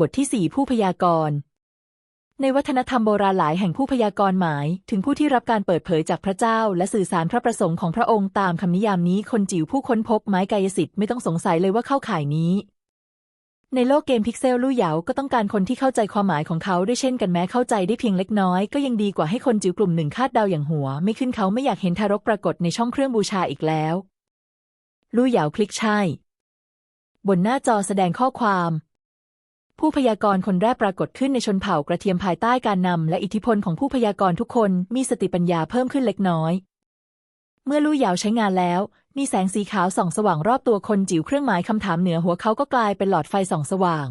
บทที่สี่ผู้พยากรณ์ ในวัฒนธรรมโบราณหลายแห่งผู้พยากรณ์หมาย ถึงผู้ที่รับการเปิดเผยจากพระเจ้า และสื่อสารพระประสงค์ของพระองค์ตามคำนิยามนี้คนจิ๋วผู้ค้นพบไม้กายสิทธิ์ไม่ต้องสงสัยเลยว่าเข้าข่ายนี้ ในโลกเกมพิกเซลลู่เหยาก็ต้องการคนที่เข้าใจความหมายของเขาด้วยเช่นกันแม้เข้าใจได้เพียงเล็กน้อย ก็ยังดีกว่าให้คนจิ๋วกลุ่มหนึ่งคาดเดาอย่างหัว ไม่ขึ้นเขาไม่อยากเห็นทารกปรากฏในช่องเครื่องบูชาอีกแล้วลู่เหยาคลิกใช่ บนหน้าจอแสดงข้อความ ผู้พยากรณ์คนแรกปรากฏขึ้นในชนเผ่ากระเทียมภายใต้การนำและอิทธิพลของผู้พยากรณ์ทุกคนมีสติปัญญาเพิ่มขึ้นเล็กน้อย เมื่อลู่ยาวใช้งานแล้ว มีแสงสีขาวส่องสว่างรอบตัวคนจิ๋วเครื่องหมายคำถามเหนือหัวเขาก็กลายเป็นหลอดไฟส่องสว่าง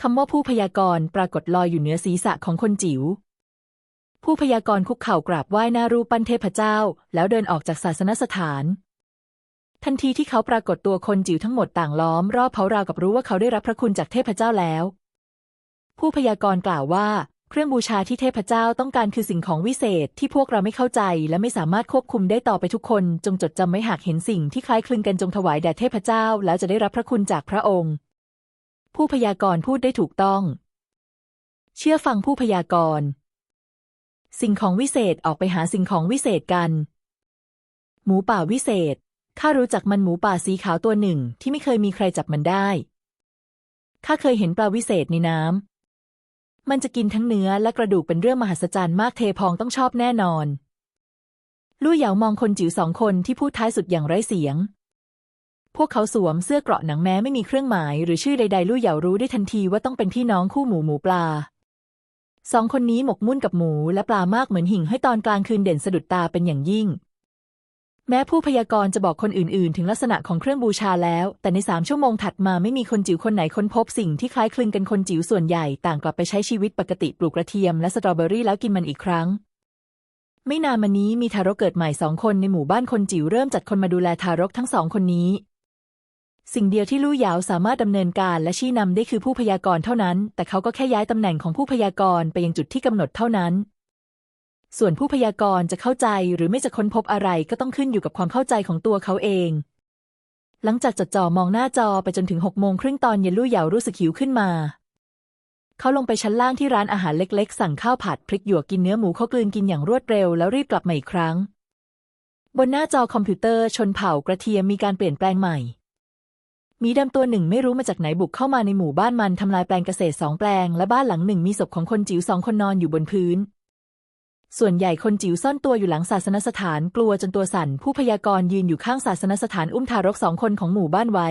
คำว่าผู้พยากรณ์ปรากฏลอยอยู่เหนือศีรษะของคนจิ๋วผู้พยากรณ์คุกเข่ากราบไหว้หน้ารูปปั้นเทพเจ้า แล้วเดินออกจากศาสนสถาน ทันทีที่เขาปรากฏตัวคนจิ๋วทั้งหมดต่างล้อมรอบเขาราวกับรู้ว่าเขาได้รับพระคุณจากเทพเจ้าแล้ว ผู้พยากรณ์กล่าวว่า เครื่องบูชาที่เทพเจ้าต้องการคือสิ่งของวิเศษที่พวกเราไม่เข้าใจ และไม่สามารถควบคุมได้ต่อไปทุกคน จงจดจำไว้หากเห็นสิ่งที่คล้ายคลึงกันจงถวายแด่เทพเจ้า แล้วจะได้รับพระคุณจากพระองค์ ผู้พยากรณ์พูดได้ถูกต้อง เชื่อฟังผู้พยากรณ์สิ่งของวิเศษออกไปหาสิ่งของวิเศษกัน หมูป่าวิเศษ ข้ารู้จักมันหมูป่าสีขาวตัวหนึ่งที่ไม่เคยมีใครจับมันได้ ข้าเคยเห็นปลาวิเศษในน้ำ มันจะกินทั้งเนื้อและกระดูกเป็นเรื่องมหัศจรรย์มากเทพองต้องชอบแน่นอน ลู่เหยามองคนจิ๋วสองคนที่พูดท้ายสุดอย่างไร้เสียง พวกเขาสวมเสื้อเกราะหนังแม้ไม่มีเครื่องหมายหรือชื่อใดๆ ลู่เหยารู้ได้ทันทีว่าต้องเป็นพี่น้องคู่หมูหมูปลาสองคนนี้หมกมุ่นกับหมูและปลามากเหมือนหิ่งให้ตอนกลางคืนเด่นสะดุดตาเป็นอย่างยิ่ง แม้ผู้พยากรณ์จะบอกคนอื่น ๆ ถึงลักษณะของเครื่องบูชาแล้ว แต่ในสามชั่วโมงถัดมาไม่มีคนจิ๋วคนไหนค้นพบสิ่งที่คล้ายคลึงกันคนจิ๋วส่วนใหญ่ต่างกลับไปใช้ชีวิตปกติปลูกกระเทียมและสตรอเบอรี่แล้วกินมันอีกครั้ง ไม่นานมานี้มีทารกเกิดใหม่สองคนในหมู่บ้านคนจิ๋วเริ่มจัดคนมาดูแลทารกทั้งสองคนนี้ สิ่งเดียวที่ลู่หยาวสามารถดำเนินการและชี้นำได้คือผู้พยากรณ์เท่านั้น แต่เขาก็แค่ย้ายตำแหน่งของผู้พยากรณ์ไปยังจุดที่กำหนดเท่านั้น ส่วนผู้พยากรณ์จะเข้าใจหรือไม่จะค้นพบอะไรก็ต้องขึ้นอยู่กับความเข้าใจของตัวเขาเอง หลังจากจดจ่อมองหน้าจอไปจนถึงหกโมงครึ่งตอนเย็นลู่เหยารู้สึกหิวขึ้นมา เขาลงไปชั้นล่างที่ร้านอาหารเล็กๆ สั่งข้าวผัดพริกหยวกกินเนื้อหมูเขากลืนกินอย่างรวดเร็วแล้วรีบกลับมาอีกครั้ง บนหน้าจอคอมพิวเตอร์ชนเผ่ากระเทียมมีการเปลี่ยนแปลงใหม่มีดำตัวหนึ่งไม่รู้มาจากไหนบุกเข้ามาในหมู่บ้านมันทำลายแปลงเกษตรสองแปลง และบ้านหลังหนึ่งมีศพของคนจิ๋วสองคนนอนอยู่บนพื้น ส่วนใหญ่คนจิ๋วซ่อนตัวอยู่หลังศาสนสถานกลัวจนตัวสั่น ผู้พยากรณ์ยืนอยู่ข้างศาสนสถานอุ้มทารกสองคนของหมู่บ้านไว้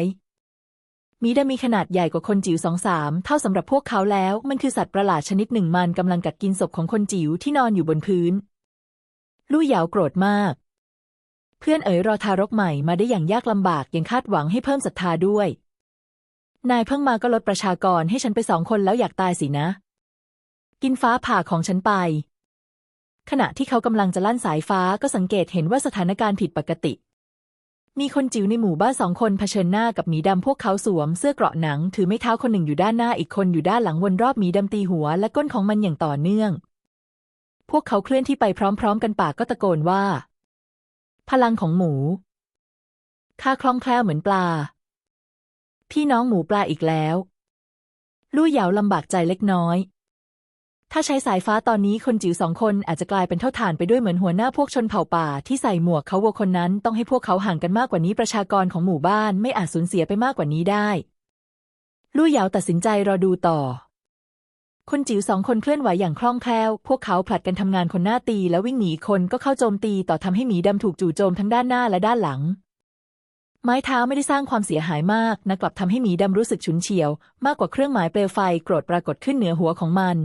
มีดำมีขนาดใหญ่กว่าคนจิ๋วสองสามเท่าสำหรับพวกเขาแล้ว มันคือสัตว์ประหลาดชนิดหนึ่งมันกำลังกัดกินศพของคนจิ๋วที่นอนอยู่บนพื้น ลู่เหยาโกรธมาก เพื่อนเอ๋ยรอทารกใหม่มาได้อย่างยากลำบากยังคาดหวังให้เพิ่มศรัทธาด้วย นายเพิ่งมาก็ลดประชากรให้ฉันไปสองคนแล้วอยากตายสินะ กินฟ้าผ่าของฉันไป ขณะที่เขากำลังจะลั่นสายฟ้าก็สังเกตเห็นว่าสถานการณ์ผิดปกติ มีคนจิ๋วในหมู่บ้านสองคนเผชิญหน้ากับหมีดำพวกเขาสวมเสื้อเกราะหนัง ถือไม้เท้าคนหนึ่งอยู่ด้านหน้าอีกคนอยู่ด้านหลังวนรอบหมีดำตีหัวและก้นของมันอย่างต่อเนื่อง พวกเขาเคลื่อนที่ไปพร้อม ๆ กันปากก็ตะโกนว่า พลังของหมูข้าคล่องแคล่วเหมือนปลา พี่น้องหมูปลาอีกแล้ว ลู่เหยาลำบากใจเล็กน้อย ถ้าใช้สายฟ้าตอนนี้คนจิ๋วสองคนอาจจะกลายเป็นเท่าฐานไปด้วยเหมือนหัวหน้าพวกชนเผ่าป่าที่ใส่หมวกเขาวัวคนนั้นต้องให้พวกเขาห่างกันมากกว่านี้ประชากรของหมู่บ้านไม่อาจสูญเสียไปมากกว่านี้ได้ลู่เหยาตัดสินใจรอดูต่อ คนจิ๋วสองคนเคลื่อนไหวอย่างคล่องแคล่ว พวกเขาผลัดกันทำงานคนหน้าตีแล้ววิ่งหนีคนก็เข้าโจมตีต่อทำให้หมีดำถูกจู่โจมทั้งด้านหน้าและด้านหลัง ไม้เท้าไม่ได้สร้างความเสียหายมากนะกลับทำให้หมีดำรู้สึกฉุนเฉียว มากกว่าเครื่องหมายเปลวไฟโกรธปรากฏขึ้นเหนือหัวของมัน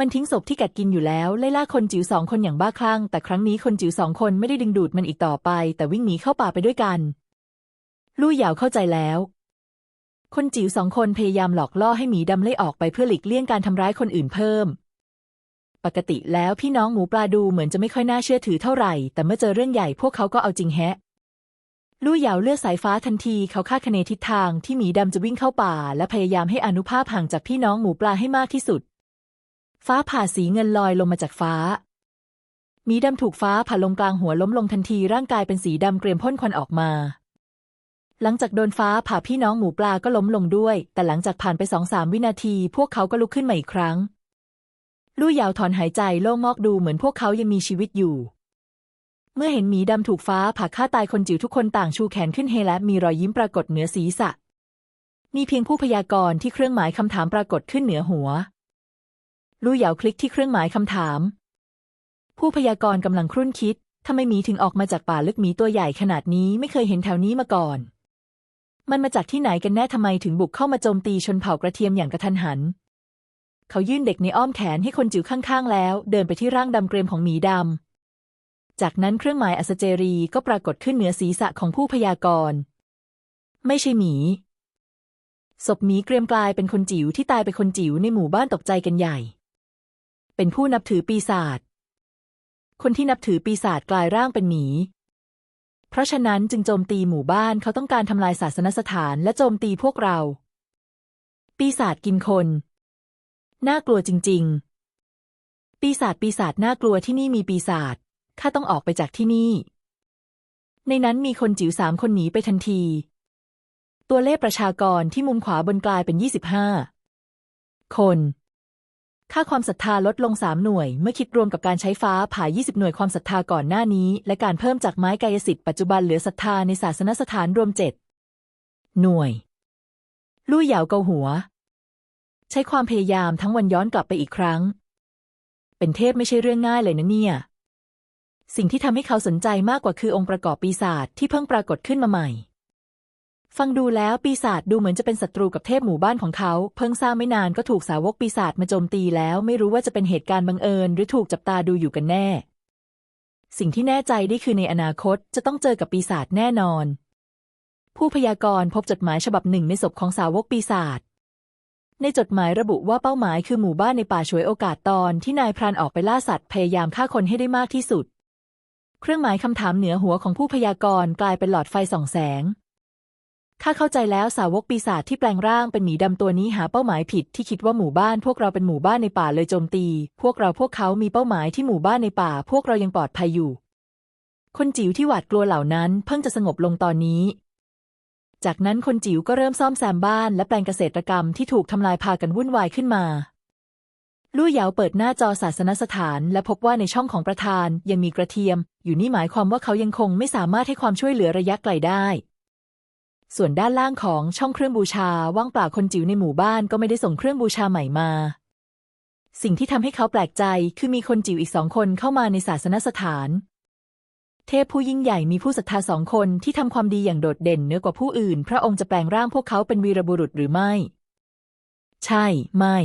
มันทิ้งศพที่กัดกินอยู่แล้วไล่ล่าคนจิ๋วสองคนอย่างบ้าคลั่ง แต่ครั้งนี้คนจิ๋วสองคนไม่ได้ดึงดูดมันอีกต่อไป แต่วิ่งหนีเข้าป่าไปด้วยกัน ลู่เหยาเข้าใจแล้ว คนจิ๋วสองคนพยายามหลอกล่อให้หมีดำไล่ออกไปเพื่อหลีกเลี่ยงการทำร้ายคนอื่นเพิ่ม ปกติแล้วพี่น้องหมูปลาดูเหมือนจะไม่ค่อยน่าเชื่อถือเท่าไหร่ แต่เมื่อเจอเรื่องใหญ่พวกเขาก็เอาจริงแฮะลู่เหยาเลือกสายฟ้าทันทีเขาคาดคะเนทิศทางที่หมีดำจะวิ่งเข้าป่า และพยายามให้อนุภาพห่างจากพี่น้องหมูปลาให้มากที่สุด ฟ้าผ่าสีเงินลอยลงมาจากฟ้า มีดำถูกฟ้าผ่าลงกลางหัวล้มลงทันทีร่างกายเป็นสีดำเกรียมพ่นควันออกมา หลังจากโดนฟ้าผ่าพี่น้องหมูปลาก็ล้มลงด้วย แต่หลังจากผ่านไปสองสามวินาที พวกเขาก็ลุกขึ้นมาอีกครั้ง ลู่ยาวถอนหายใจโล่งมอกดูเหมือนพวกเขายังมีชีวิตอยู่เมื่อเห็นหมีดำถูกฟ้าผ่าฆ่าตายคนจิ๋วทุกคนต่างชูแขนขึ้นเฮและมีรอยยิ้มปรากฏเหนือศีรษะ มีเพียงผู้พยากรณ์ที่เครื่องหมายคำถามปรากฏขึ้นเหนือหัว ลู่หยาวคลิกที่เครื่องหมายคำถาม ผู้พยากรณ์กำลังครุ่นคิดทำไมหมีถึงออกมาจากป่าลึกหมีตัวใหญ่ขนาดนี้ไม่เคยเห็นแถวนี้มาก่อน มันมาจากที่ไหนกันแน่ทำไมถึงบุกเข้ามาโจมตีชนเผ่ากระเทียมอย่างกระทันหัน เขายื่นเด็กในอ้อมแขนให้คนจิ๋วข้างๆ แล้ว เดินไปที่ร่างดำเกรียมของหมีดำ จากนั้นเครื่องหมายอัศเจรีก็ปรากฏขึ้นเหนือศีรษะของผู้พยากรณ์ ไม่ใช่หมี ศพหมีเกรียมกลายเป็นคนจิ๋วที่ตายไปคนจิ๋วในหมู่บ้านตกใจกันใหญ่ เป็นผู้นับถือปีศาจ คนที่นับถือปีศาจกลายร่างเป็นหมี เพราะฉะนั้นจึงโจมตีหมู่บ้านเขาต้องการทำลายศาสนสถานและโจมตีพวกเรา ปีศาจกินคน น่ากลัวจริง ๆ ปีศาจปีศาจน่ากลัวที่นี่มีปีศาจ ข้าต้องออกไปจากที่นี่ ในนั้นมีคนจิ๋วสามคนหนีไปทันที ตัวเลขประชากรที่มุมขวาบนกลายเป็นยี่สิบห้าคน ค่าความศรัทธาลดลงสามหน่วย เมื่อคิดรวมกับการใช้ฟ้าผ่า 20 หน่วยความศรัทธาก่อนหน้านี้ และการเพิ่มจากไม้กายสิทธิ์ปัจจุบันเหลือศรัทธาในศาสนสถานรวมเจ็ดหน่วย ลู่เหยาเกาหัว ใช้ความพยายามทั้งวันย้อนกลับไปอีกครั้ง เป็นเทพไม่ใช่เรื่องง่ายเลยนะเนี่ย สิ่งที่ทำให้เขาสนใจมากกว่าคือองค์ประกอบปีศาจที่เพิ่งปรากฏขึ้นมาใหม่ ฟังดูแล้วปีศาจดูเหมือนจะเป็นศัตรูกับเทพหมู่บ้านของเขา เพิ่งสร้างไม่นานก็ถูกสาวกปีศาจมาโจมตีแล้วไม่รู้ว่าจะเป็นเหตุการณ์บังเอิญ หรือถูกจับตาดูอยู่กันแน่ สิ่งที่แน่ใจได้คือในอนาคตจะต้องเจอกับปีศาจแน่นอน ผู้พยากรณ์พบจดหมายฉบับหนึ่งในศพของสาวกปีศาจในจดหมายระบุว่าเป้าหมายคือหมู่บ้านในป่าฉวยโอกาสตอนที่นายพรานออกไปล่าสัตว์พยายามฆ่าคนให้ได้มากที่สุด เครื่องหมายคำถามเหนือหัวของผู้พยากรณ์กลายเป็นหลอดไฟส่องแสง ข้าเข้าใจแล้วสาวกปีศาจที่แปลงร่างเป็นหมีดำตัวนี้หาเป้าหมายผิดที่คิดว่าหมู่บ้านพวกเราเป็นหมู่บ้านในป่าเลยโจมตี พวกเราพวกเขามีเป้าหมายที่หมู่บ้านในป่า พวกเรายังปลอดภัยอยู่ คนจิ๋วที่หวาดกลัวเหล่านั้นเพิ่งจะสงบลงตอนนี้ จากนั้นคนจิ๋วก็เริ่มซ่อมแซมบ้านและแปลงเกษตรกรรมที่ถูกทำลายพากันวุ่นวายขึ้นมาลู่เหยาเปิดหน้าจอศาสนสถาน และพบว่าในช่องของประธานยังมีกระเทียม อยู่นี่หมายความว่าเขายังคงไม่สามารถให้ความช่วยเหลือระยะไกลได้ ส่วนด้านล่างของช่องเครื่องบูชาว่างเปล่าคนจิ๋วในหมู่บ้านก็ไม่ได้ส่งเครื่องบูชาใหม่มา สิ่งที่ทำให้เขาแปลกใจคือมีคนจิ๋วอีกสองคนเข้ามาในศาสนสถาน เทพผู้ยิ่งใหญ่มีผู้ศรัทธาสองคนที่ทำความดีอย่างโดดเด่นเหนือกว่าผู้อื่น พระองค์จะแปลงร่างพวกเขาเป็นวีรบุรุษหรือไม่ ใช่ ไม่